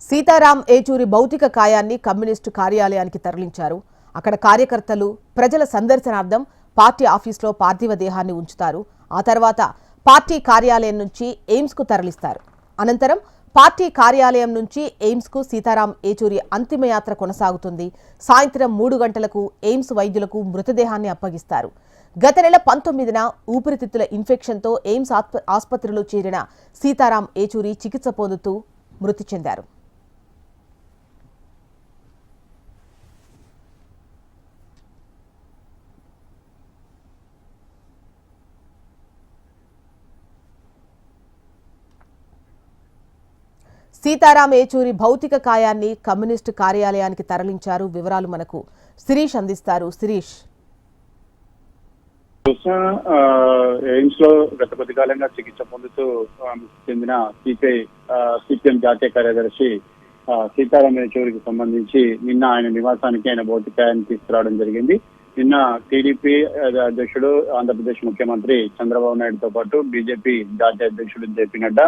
సీతారాం ఏచూరి భౌతిక కాయాన్ని కమ్యూనిస్టు కార్యాలయానికి తరలించారు. అక్కడ కార్యకర్తలు ప్రజల సందర్శనార్థం పార్టీ ఆఫీస్లో పార్థివ దేహాన్ని ఉంచుతారు. ఆ తర్వాత పార్టీ కార్యాలయం నుంచి ఎయిమ్స్కు తరలిస్తారు. అనంతరం పార్టీ కార్యాలయం నుంచి ఎయిమ్స్కు సీతారాం ఏచూరి అంతిమయాత్ర కొనసాగుతుంది. సాయంత్రం మూడు గంటలకు ఎయిమ్స్ వైద్యులకు మృతదేహాన్ని అప్పగిస్తారు. గత నెల పంతొమ్మిదిన ఊపిరితిత్తుల ఇన్ఫెక్షన్తో ఎయిమ్స్ ఆస్ప- ఆసుపత్రిలో చేరిన సీతారాం ఏచూరి చికిత్స పొందుతూ మృతి చెందారు. సీతారాం ఏచూరి భౌతిక కాయాన్ని కమ్యూనిస్టు కార్యాలయానికి తరలించారు. వివరాలు మనకు శిరీష్ అందిస్తారు. శిరీష్. కృష్ణ ఎయిమ్స్లో గత కొద్ది కాలంగా చికిత్స పొందుతూ చెందిన సిపిఐ సిపిఎం జాతీయ కార్యదర్శి సీతారాం యేచూరికి సంబంధించి నిన్న ఆయన నివాసానికి ఆయన భౌతికాయాన్ని తీసుకురావడం జరిగింది. నిన్న టీడీపీ అధ్యక్షుడు ఆంధ్రప్రదేశ్ ముఖ్యమంత్రి చంద్రబాబు నాయుడుతో పాటు బీజేపీ జాతీయ అధ్యక్షుడు జేపీ నడ్డా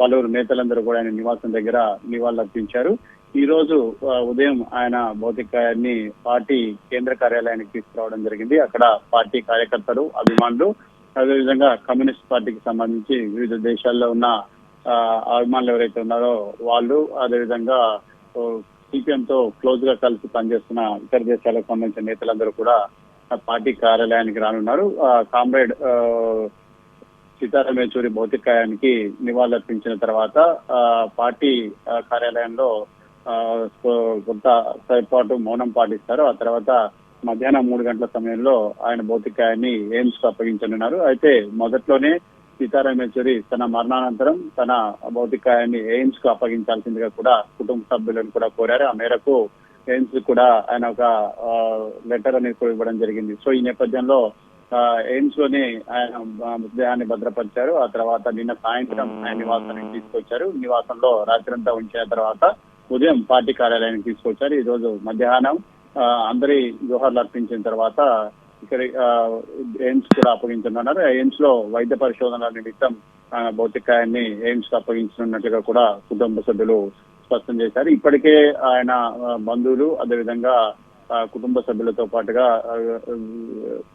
పలువురు నేతలందరూ కూడా ఆయన నివాసం దగ్గర నివాళులర్పించారు. ఈ రోజు ఉదయం ఆయన భౌతికాయాన్ని పార్టీ కేంద్ర కార్యాలయానికి తీసుకురావడం జరిగింది. అక్కడ పార్టీ కార్యకర్తలు అభిమానులు అదేవిధంగా కమ్యూనిస్ట్ పార్టీకి సంబంధించి వివిధ దేశాల్లో ఉన్న ఆ, అభిమానులు ఎవరైతే ఉన్నారో వాళ్ళు అదేవిధంగా సిపిఎం తో క్లోజ్గా కలిసి పనిచేస్తున్న ఇతర దేశాలకు సంబంధించిన నేతలందరూ కూడా పార్టీ కార్యాలయానికి రానున్నారు. కామ్రేడ్ ఆ, సీతారాం యేచూరి భౌతికాయానికి నివాళులర్పించిన తర్వాత ఆ, పార్టీ కార్యాలయంలో ఆ, కొంత సేపాటు మౌనం పాటిస్తారు. ఆ తర్వాత మధ్యాహ్నం మూడు గంటల సమయంలో ఆయన భౌతికాయాన్ని ఎయిమ్స్కు అప్పగించనున్నారు. అయితే మొదట్లోనే సీతారాం యేచూరి తన మరణానంతరం తన భౌతికాయాన్ని ఎయిమ్స్కు అప్పగించాల్సిందిగా కూడా కుటుంబ సభ్యులను కూడా కోరారు. ఆ మేరకు ఎయిమ్స్ కూడా ఆయన ఒక లెటర్ అనేది కూడా ఇవ్వడం జరిగింది. సో ఈ నేపథ్యంలో ఎయిమ్స్లోనే ఆయన మృతదేహాన్ని భద్రపరిచారు. ఆ తర్వాత నిన్న సాయంత్రం ఆయన నివాసానికి తీసుకొచ్చారు. నివాసంలో రాత్రంతా ఉంచిన తర్వాత ఉదయం పార్టీ కార్యాలయానికి తీసుకొచ్చారు. ఈ రోజు మధ్యాహ్నం ఆ, అందరి జోహర్లు అర్పించిన తర్వాత ఇక్కడ ఆ, ఎయిమ్స్ కూడా అప్పగించనున్నారు. ఎయిమ్స్లో వైద్య పరిశోధనల నిమిత్తం ఆ, భౌతికాయాన్ని ఎయిమ్స్ అప్పగించనున్నట్లుగా కూడా కుటుంబ సభ్యులు స్పష్టం చేశారు. ఇప్పటికే ఆయన బంధువులు అదేవిధంగా కుటుంబ సభ్యులతో పాటుగా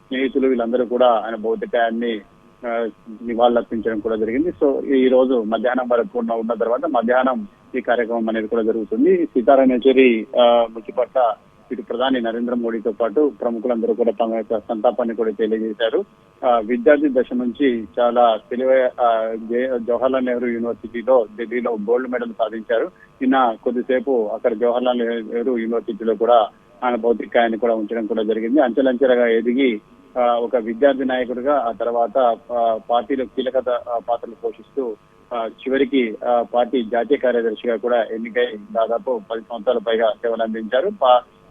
స్నేహితులు వీళ్ళందరూ కూడా ఆయన భౌతికాయాన్ని ఆ, నివాళులర్పించడం కూడా జరిగింది. సో ఈ రోజు మధ్యాహ్నం వరకు ఉన్న ఉన్న తర్వాత మధ్యాహ్నం ఈ కార్యక్రమం అనేది కూడా జరుగుతుంది. సీతారాం యేచూరి ఆ, మృతి పట్ల ఇటు ప్రధాని నరేంద్ర మోడీతో పాటు ప్రముఖులందరూ కూడా తమ యొక్క సంతాపాన్ని కూడా తెలియజేశారు. ఆ, విద్యార్థి దశ నుంచి చాలా తెలివై ఆ, జే- జవహర్లాల్ నెహ్రూ యూనివర్సిటీలో ఢిల్లీలో గోల్డ్ మెడల్ సాధించారు. నిన్న కొద్దిసేపు అక్కడ జవహర్లాల్ నెహ్రూ యూనివర్సిటీలో కూడా ఆయన భౌతికాయాన్ని కూడా ఉంచడం కూడా జరిగింది. అంచెలంచెలుగా ఎదిగి ఆ, ఒక విద్యార్థి నాయకుడిగా ఆ తర్వాత పార్టీలో కీలక పాత్రలు పోషిస్తూ ఆ, చివరికి ఆ, పార్టీ జాతీయ కార్యదర్శిగా కూడా ఎన్నికై దాదాపు పది సంవత్సరాల పైగా సేవలు అందించారు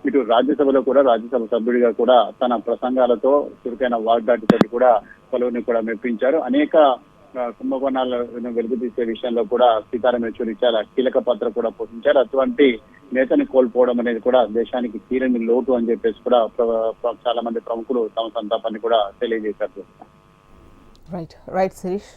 ఇటు రాజ్యసభలో కూడా రాజ్యసభ సభ్యుడిగా కూడా తన ప్రసంగాలతో చురుకైన వాగ్దాటితో కూడా పలువురిని కూడా మెప్పించారు. అనేక కుంభకోణాల వెలుగు తీసే విషయంలో కూడా సీతారాం యేచూరి చాలా కీలక పాత్ర కూడా పోషించారు. అటువంటి నేతని కోల్పోవడం అనేది కూడా దేశానికి తీరని లోటు అని చెప్పేసి కూడా చాలా మంది ప్రముఖులు తమ సంతాపాన్ని కూడా తెలియజేశారు. Right right Sirish